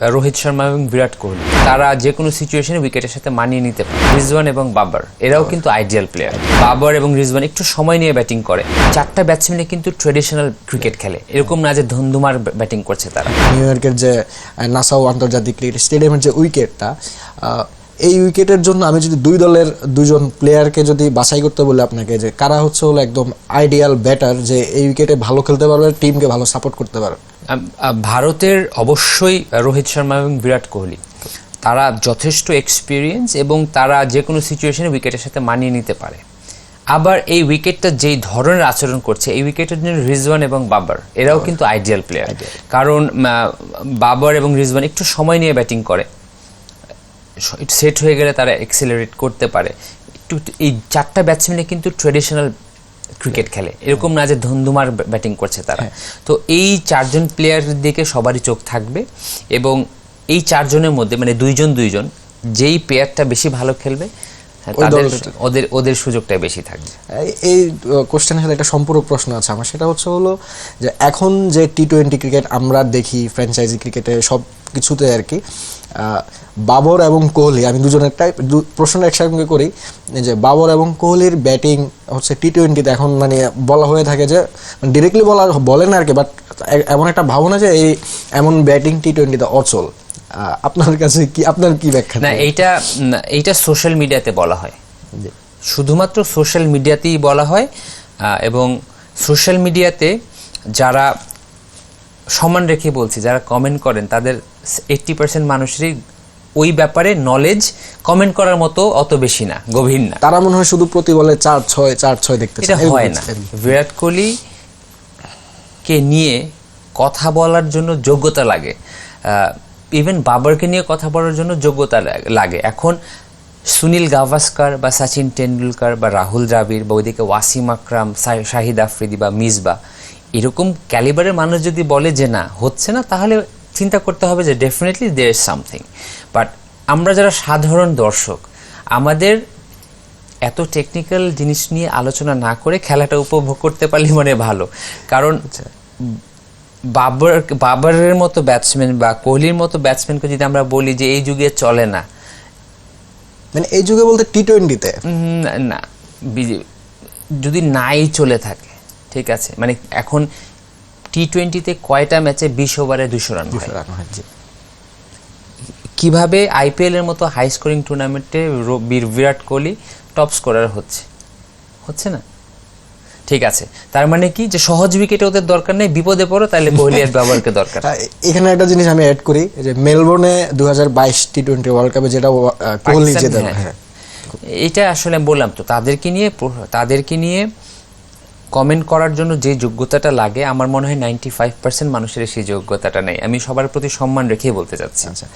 রোহিত শর্মা এবং বিরাট কোহলি। তারা যে কোনো সিচুয়েশনে উইকেটের সাথে মানিয়ে নিতে পারে। রিজওয়ান এবং বাবার, এরাও কিন্তু আইডিয়াল প্লেয়ার বাবর এবং রিজওয়ান একটু সময় নিয়ে ব্যাটিং করে। চারটা ব্যাটসম্যানে কিন্তু ট্রেডিশনাল ক্রিকেট খেলে। এরকম না যে ধুমধুমার ব্যাটিং করছে তারা। নিউ ইয়র্কের যে নাসাউ আন্তর্জাতিক ক্রিকেট স্টেডিয়ামের যে উইকেটটা এই উইকেটের জন্য আমি যদি দুই দলের দুজন প্লেয়ারকে যদি বাছাই করতে বলি আপনাকে, যে কারা হচ্ছে হলো একদম আইডিয়াল ব্যাটার যে এই উইকেটে ভালো খেলতে পারবে টিমকে ভালো সাপোর্ট করতে পারবে। ভারতের অবশ্যই রোহিত শর্মা এবং বিরাট কোহলি। তারা যথেষ্ট এক্সপিরিয়েন্স এবং তারা যে কোনো সিচুয়েশনে উইকেটের সাথে মানিয়ে নিতে পারে। আবার এই উইকেটটা যেই ধরনের আচরণ করছে এই উইকেটের জন্য রিজওয়ান এবং বাবার এরাও কিন্তু আইডিয়াল প্লেয়ার কারণ বাবার এবং রিজওয়ান একটু সময় নিয়ে ব্যাটিং করে। সেট হয়ে গেলে তারা এক্সেলারেট করতে পারে। একটু এই চারটা ব্যাটসম্যানে কিন্তু ট্রেডিশনাল ক্রিকেট খেলে। এরকম না যে ধুমধুমার ব্যাটিং করছে তারা। তো এই চারজন প্লেয়ারের দিকে সবারই চোখ থাকবে এবং এই চারজনের মধ্যে মানে দুইজন দুইজন যেই প্লেয়ারটা বেশি ভালো খেলবে হ্যাঁ। ওদের ওদের সুযোগটা বেশি থাকবে। এই- কোশ্চেনের সাথে একটা সম্পূরক প্রশ্ন আছে আমার। সেটা হচ্ছে হলো যে এখন যে টি টোয়েন্টি ক্রিকেট আমরা দেখি ফ্র্যাঞ্চাইজি ক্রিকেটে সব কিছুতে আর কি বাবর এবং কোহলি আমি দুজনের টাইপ প্রশ্নটা একসঙ্গে করি যে বাবর এবং কোহলির ব্যাটিং হচ্ছে টি টোয়েন্টিতে এখন মানে বলা হয়ে থাকে যে ডিরেক্টলি বলা বলে না আর কি বাট এমন একটা ভাবনা যে এই এমন ব্যাটিং টি টোয়েন্টিতে অচল। আপনার কাছে কি আপনার কি ব্যাখ্যা না এইটা এইটা সোশ্যাল মিডিয়াতে বলা হয়। শুধুমাত্র সোশ্যাল মিডিয়াতেই বলা হয় এবং সোশ্যাল মিডিয়াতে যারা সমান রেখে বলছি যারা কমেন্ট করেন তাদের এইট্টি পার্সেন্ট মানুষেরই ওই ব্যাপারে নলেজ কমেন্ট করার মতো অত বেশি না গভীর না। তারা মনে হয় শুধু প্রতি বলে চার ছয় চার ছয় দেখতে এটা হয় না। বিরাট কোহলি কে নিয়ে কথা বলার জন্য যোগ্যতা লাগে। ইভেন বাবরকে নিয়ে কথা বলার জন্য যোগ্যতা লাগ- লাগে। এখন সুনীল গাভাস্কার বা সচিন টেন্ডুলকার বা রাহুল দ্রাবিড় বা ওইদিকে ওয়াসিম আকরাম শাহিদ আফ্রিদি বা মিসবা এরকম ক্যালিবারের মানুষ যদি বলে যে না হচ্ছে না তাহলে চিন্তা করতে হবে যে definitely there is something but আমরা যারা সাধারণ দর্শক আমাদের এত টেকনিক্যাল জিনিস নিয়ে আলোচনা না করে খেলাটা উপভোগ করতে পারলে মানে ভালো। কারণ বাবর বাবরের মতো ব্যাটসম্যান বা কোহলির মতো ব্যাটসম্যানকে যদি আমরা বলি যে এই যুগে চলে না। মানে এই যুগে বলতে টি টোয়েন্টিতে না। যদি নাই চলে থাকে। ঠিক আছে। মানে এখন টি টোয়েন্টিতে কয়টা ম্যাচে বিশ ওভারে দুশো রান হয়? কীভাবে আইপিএল এর মতো হাই স্কোরিং টুর্নামেন্টে বিরাট কোহলি টপ স্কোরার হচ্ছে? হচ্ছে না? ঠিক আছে। তার মানে কি যে সহজ উইকেটে ওদের দরকার নেই বিপদে পড়ো তাহলে কোহলি আর ব্যবহারকে দরকার? এখানে একটা জিনিস আমি অ্যাড করি যে মেলবোর্নে দু হাজার বাইশ টি টোয়েন্টি ওয়ার্ল্ড কাপে যেটা কোহলি জেতে হ্যাঁ। হ্যাঁ। এটা আসলে বললাম তো তাদেরকে নিয়ে তাদেরকে নিয়ে কমেন্ট করার জন্য যে যোগ্যতাটা লাগে, আমার মনে হয় নাইনটি ফাইভ পার্সেন্ট মানুষের সেই যোগ্যতাটা নেই। আমি সবার প্রতি সম্মান রেখেই বলতে চাচ্ছি। আচ্ছা।